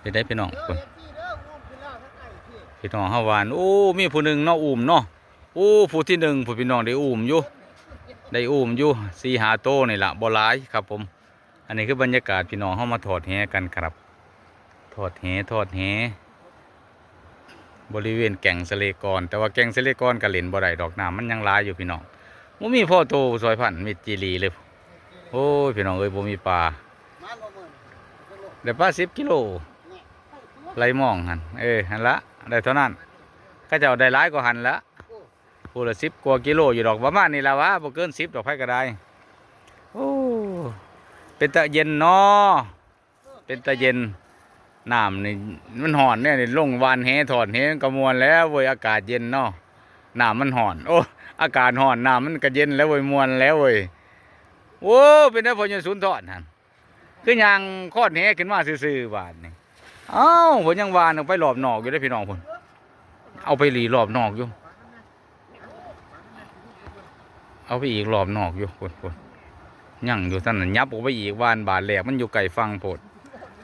ไปได้พี่น้องคนพี่น้องเฮาวานโอ้มีผู้หนึ่งเนาะอุ้มเนาะโอ้ผู้ที่หนึ่งผู้พี่น้องได้อุ้มอยู่ได้อุ้มอยู่สีหาโตนี่ละบ่หลายครับผม อันนี้คือบรรยากาศพี่น้องเฮามาถอดแหกันครับถอดแหถอดแหบริเวณแก่งสเลกรแต่ว่าแก่งสเลกรก็เล่นบ่ได้ดอกน้ำมันยังลายอยู่พี่น้องบ่มีพ่อโตซอยพันมีจีรีเลยโอ้ยพี่น้องเอ้ยบ่มีปลาได้ปลา10กิโล ไรมองหันเออหันละได้เท่านั้นก็จะเอาได้ร้ายกว่าหันละพูละสิบกว่ากิโลอยู่ดอกประมาณนี้ละวะบ่เกินสิบดอกไผ่ก็ได้โอ้เป็นตะเย็นเนาะเป็นตะเย็นน้ำนี่มันห่อนเนี่ยนี่ลงวานแหถอนแหกระมวลแล้วเว้ยอากาศเย็นเนาะน้ำมันห่อน โอ้อากาศห่อนน้ำมันก็เย็นแล้วเว้ยมวนแล้วเว้ยโอ้เป็นได้พอยังสุนทรหันคือยางคอดแหขึ้นมาซื่อๆบาดนี่ อ้าผมยังวานออกไปรอบหนอกอยู่ได้พี่น้องผมเอาไปหลีรอบหนอกอยู่ เอาไปอีกรอบหนอกอยู่คนคนยังอยู่ท่านนยับออกไปอีกวานบาดแหลกมันอยู่ไกลฟังโพด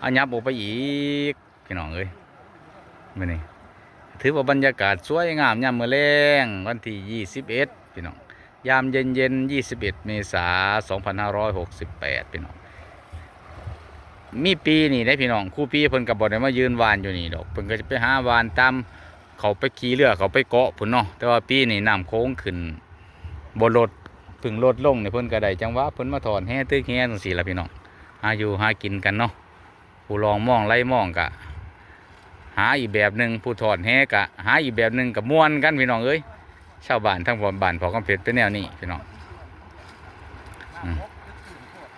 เอายับออกไปอีกพี่น้องเอ้ยมื่อนี้ถือว่าบรรยากาศสวยงามยามมื้อแรงวันที่ 21 พี่น้อง ยามเย็นเย็นๆ21 เมษายน2568 พี่น้อง มีปีนี่ได้พี่น้องคู่ปีเพิ่นกับบอดมายืนวานอยู่นี่ดอกเพิ่นก็จะไปหาวานตามเขาไปขี่เรือเขาไปเกาะพุ่นเนาะแต่ว่าปีนี่น้ำโค้งขึ้นบ่ลดเพึ่งลดลงนี่เพิ่นก็ได้จังหวะเพิ่นมาถอนแห่ตึกแห่จังซี่ละพี่น้องหาอยู่หากินกันเนาะผู้ลองมองไล่มองกะ หาอีกแบบหนึ่งผู้ถอนแห่กะ หาอีกแบบหนึ่งกับม่วนกันพี่น้องเอ้ยชาวบ้านทั้งบ้านพอกำเพชรเป็นแนวนี้พี่น้อง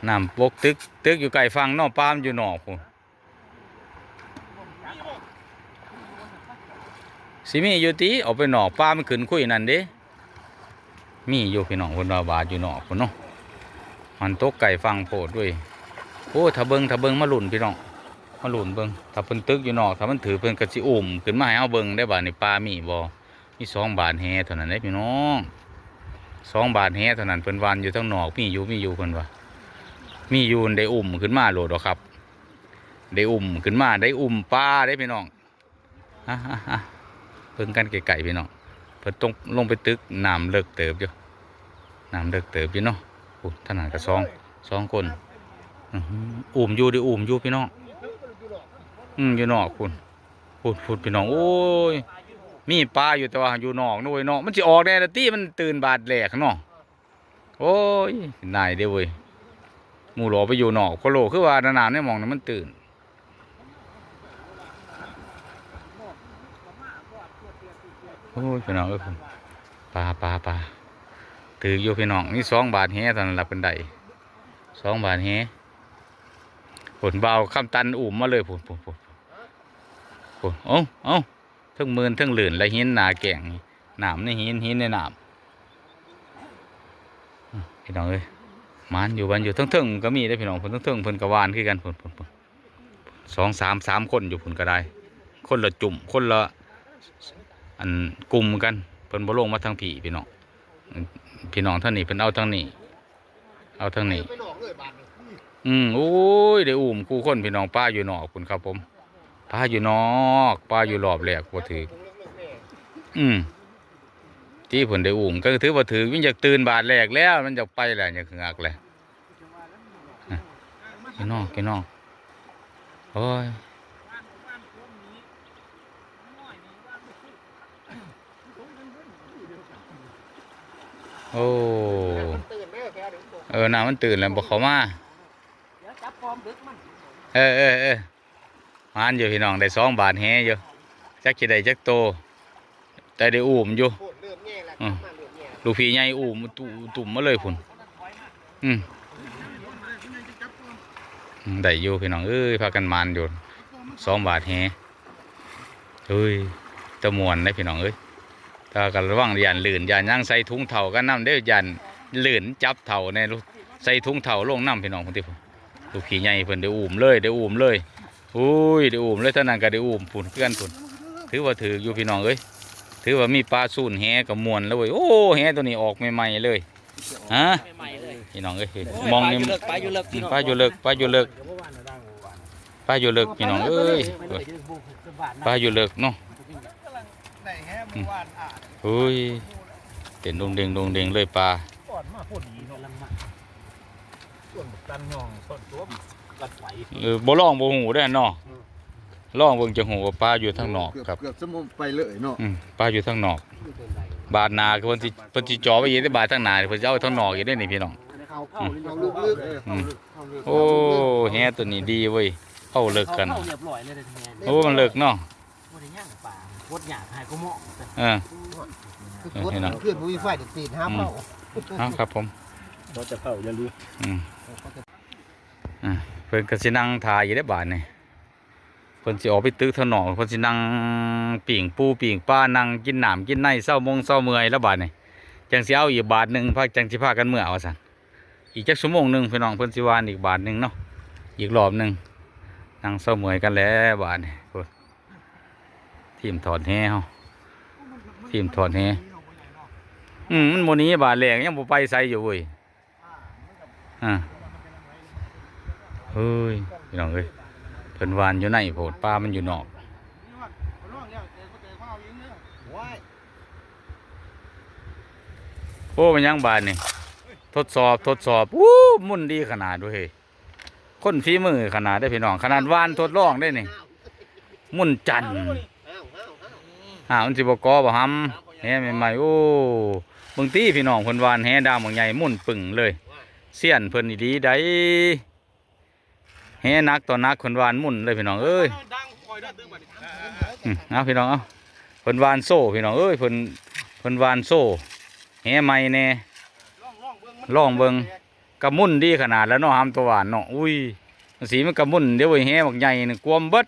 น้ำปกตึกตึกอยู่ไกลฟังนอกปามอยู่หนอกพูนสิมีอยู่ตีออกไปหนอกปลามขึ้นคุยนั่นเด้มีอยู่พี่น้องคนว่าบาดอยู่หนอกพุ่นเนาะมันตกไก่ฟังโพดด้วยโอ้ถ้าเบิงถ้าเบิงมาหลุนพี่น้องมาหลุนเบิงถ้าเพิ่นตึกอยู่นอกถ้ามันถือเพิ่นก็สิอุ้มขึ้นมาให้เอาเบิงได้บาดนี่ปลามีบ่มีสองบาทแฮเท่านั้นเด้พี่น้องสองบาทแฮเท่านั้นเพิ่นวานอยู่ทั้งนอกมีอยู่มีอยู่เพิ่นว่า มียูนได้อุ่มขึ้นมาโหลดหรอครับ ได้อุ่มขึ้นมาได้อุ่มปลาได้พี่น้องฮะฮะฮะเพิ่งกันไก่ๆพี่น้องเพิ่นต้องลงไปตึกน้ำเลิกเติบอยู่น้ำเลิกเติบอยู่เนาะโอ้ท่านหากระซองสองคนอุ่มอยู่ได้อุ่มอยู่พี่น้องอืมอยู่นอกคุณพูดพูดพี่น้องโอ้ยมีปลาอยู่แต่ว่าอยู่นอกนู่นนาะมันจะออกแน่ละตี้มันตื่นบาดแหลกเนาะโอ้ยนายเด้เว้ย หมูหลอไปอยู่นอกโคโลคือว่านานๆเนี่ยมองนั้นมันตื่นโอ้ยพี่น้องเอ้ยปลาปลาปลาถืออยู่พี่น้องนี่สองบาทแฮตอนหลับเป็นไดสองบาทแฮผลเบาคำตันอุ่มมาเลยผลผลผลผลเอ้าเอ้าทั้งมืนทั้งหลื่นและหินหนาแก่งหนามในหินหินในหนามพี่น้องเอ้ย มันอยู่บ้านอยู่ทั้งเทิงก็มีได้พี่น้องเพิ่นทั้งเทิงๆเพิ่นกวานคือกันเพิ่นพิ่นพิ่นสองสามสามคนอยู่เพิ่นก็ได้ คนละจุ่มคนละอันกลุ่มกันเพิ่นบ่ลงมาทางผีพี่น้องพี่น้องท่านนี้เพิ่นเอาทางนี้ เอาทางนี้งนี่อืมโอ้ยได้อุ้มคู่คนพี่น้องป้าอยู่นอกคุณครับผมป้าอยู่นอกป้าอยู่รอบแรกบ่ถือตรงเรื่ออืม ที่เพิ่นได้อุ้มก็ถือว่าถือวิ่งจากตื่นบาทแรกแล้วมันจะไปแหล้วอยากงักแล้วกินนอกกินนอกโอ้ยโอ้เออน้ำมันตื่นแล้วบอกเขามาเดี๋ยวจับพร้อมดึกมันเออเออเออมานอยู่พี่น้องได้สองบาทแฮอยู่จักจะได้จักโตแต่ได้อุ้มอยู่ ลูกพี่ใหญ่อุ้มตุตุ่มมาเลยพุ่นอืมอืมได้อยู่พี่น้องเอ้ยพากันมานอยู่สองบาทแฮเฮ้ยตะมวนได้พี่น้องเอ้ยถ้ากันระวังยันลื่นยันย่างใส่ถุงเถ่ากันน้ำเด้อยันลื่นจับเถ่าในลูกใส่ถุงเถ่าลงน้ำพี่น้องคนที่ผมลูกพี่ใหญ่เพิ่นได้อุ้มเลยได้อุ้มเลยอุ้ยได้อุ้มเลยท่านั้นก็ได้อุ้มพุ่นเพื่อนพุ่นถือว่าถืออยู่พี่น้องเอ้ย ถือว่ามีปลาสูนแหกับมวนแล้วเว้ยโอ้แหตัวนี้ออกใหม่ๆเลยฮะใหม่ๆเลยพี่น้องเอ้ยมองนี่ปลาอยู่เลิกปลาอยู่เลิกพี่น้องปลาอยู่เลิกปลาอยู่เลิกเดี๋ยวเมื่อวานเราดังเมื่อวานปปลาอยู่เลิกพี่น้องเอ้ยไปเลยเดี๋ยวบุกขึ้นบ้านนะปลาอยู่เลิกเนาะได้แฮะเมื่อวานอะเฮ้ยเป็นดงเดงดงเดงเลยปลาก่อนมาพอดีเนาะกำลังมาส่วนตันย่องส่วนตัวกัดไหวเออบ่ลองบ่หูได้อเนาะ ลองเบิ่งจะหูว่าปลาอยู่ทางนอกครับเกือบสมมุติไปเลยเนาะอืมปลาอยู่ทางนอกอยู่เป็นไรบาดนาคือเพิ่นสิเพิ่นสิจ่อไว้อีกได้บาดทางหน้าเพิ่นสิเอาทางนอกอีกได้นี่พี่น้อง เขาเข้าเอาลึกๆเอออืม เข้าลึกโอ้แฮตัวนี้ดีเว้ยเข้าเลิกกันเข้าเรียบร้อยเลยแทนโอ้มันเลิกเนาะบ่ได้ย่างป่าโคตรหยาบหายก็เหมาะแต่เออ คือรถเพื่อนผู้มีไฟเด็ดตีนห้ามเมาเอาครับผมเราจะเข้าอย่าลืมอืมอ่าเพิ่นก็สินั่งถ่ายอยู่ได้บาดนี่เพิ่นสิออกไปตึกทางนเพิ่นสินั่งปิ่งปูปิ่งปลานั่งกินหน้ำกินในเศร้ามงเศร้าเมื่อยแล้วบาดนี่จังสิเอาอีกบาทหนึ่งพาจังสิพากันเมื่อว่าซั่นอีกจักชั่วโมงหนึ่งพี่น้องเพิ่นสิวานอีกบาทหนึ่งเนาะอีกรอบหนึ่งนั่งเศร้าเมื่อยกันแล้วบาดนี่ทีมถอดแฮเฮาทีมถอดแฮอืมมันโมนี้บาดแรงยังบ่ไปไสอยู่เว้ยอ่าเฮ้ยพี่น้องเอ้ย เพิ่นวานอยู่ในโพดปลามันอยู่นอกว้ายโอ้มันยังบานนี่ทดสอบทดสอบอู้มุนดีขนาดด้วยเฮ้ยคนฝีมือขนาดได้อพี่น้อง ขนาดวานทดลองได้นี่มุนจันทร์อ้าวอ้าวอ้าวอ่ามันสิบกอบ่หำแหใหม่ๆโอ้บางทีพี่น้องเพิ่นวานแหดาวบางใหญ่มุนปึ่งเลยเสี้ยนเพิ่นอีดีได้ แหนักต่อนักเพิ่นวานมุ่นเลยพี่น้องเอ้ยดังคอยได้ตึ้งบัดนี้อืมเอาพี่น้องเอาเพิ่นวานโซ่พี่น้องเอ้ยเพิ่นเพิ่นวานโซ่แหใหม่แน่ล่องเบิงกระมุ่นดีขนาดแล้วเนาะหามตัวหวานเนาะอุ้ยสีมันกระมุ่นเดี๋ยวไอ้แหบักใหญ่นี่กวมเบิด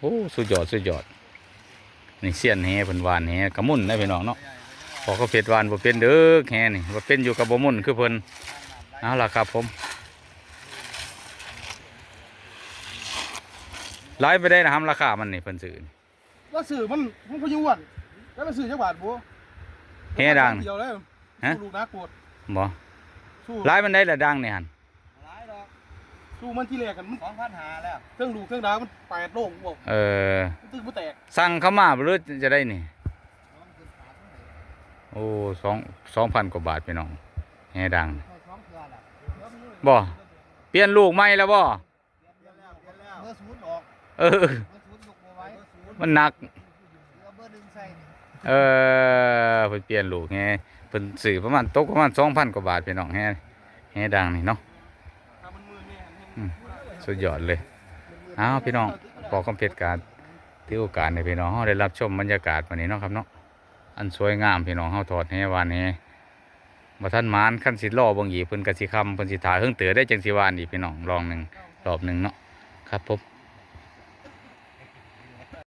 โอ้สุดยอดสุดยอดนี่เสียนแหเพิ่นวานแหกระมุ่นนะพี่น้องเนาะพอเขาเผ็ดวานบ่เป็นเด้อแหนี่บ่เป็นอยู่กับบ่มุ่นคือเพิ่นเอาล่ะครับผม ไล่ไปได้นะครับราคามันนี่เพิ่นซื้อนี่ว่าสื่อมันมันพยุงวันแล้วมันสื่อจักบาทบัวแห่ดังเดียวเลยฮะ สู้ลูกนักปวดบ่สู้ไล่มันได้ละดังนี่หั่นหลายดอกสู้มันที่แรกกันมันสองพันหาแล้วเครื่องลูกเครื่องดาวมันแปดโลงบอกเออมันตึ้งมันแตกสั่งเข้ามาบ่หรือจะได้นี่ โอ้สองสองพันกว่าบาทพี่น้องแห่ดังสองเทื่อละบ่เปลี่ยนลูกใหม่แล้วบ่ เออ มันหนักเอาเบอร์หนึ่งใส่นี่เออเพิ่นเปลี่ยนลูกแฮเพิ่นซื้อประมาณตกประมาณสองพันกว่าบาทพี่น้องแฮแฮดังนี่เนาะสุดยอดเลยอ้าวพี่น้องขอคำเพชรการที่โอกาสในพี่น้องเฮาได้รับชมบรรยากาศวันนี้เนาะครับเนาะอันสวยงามพี่น้องเฮาถอดแฮวานแฮบ่ทันมานคันสิรอบิ่งอีเพิ่นก็สิคำเพิ่นสิถาเครื่องเตือได้จังสิวานอีกพี่น้องลองหนึ่งรอบหนึ่งเนาะครับผม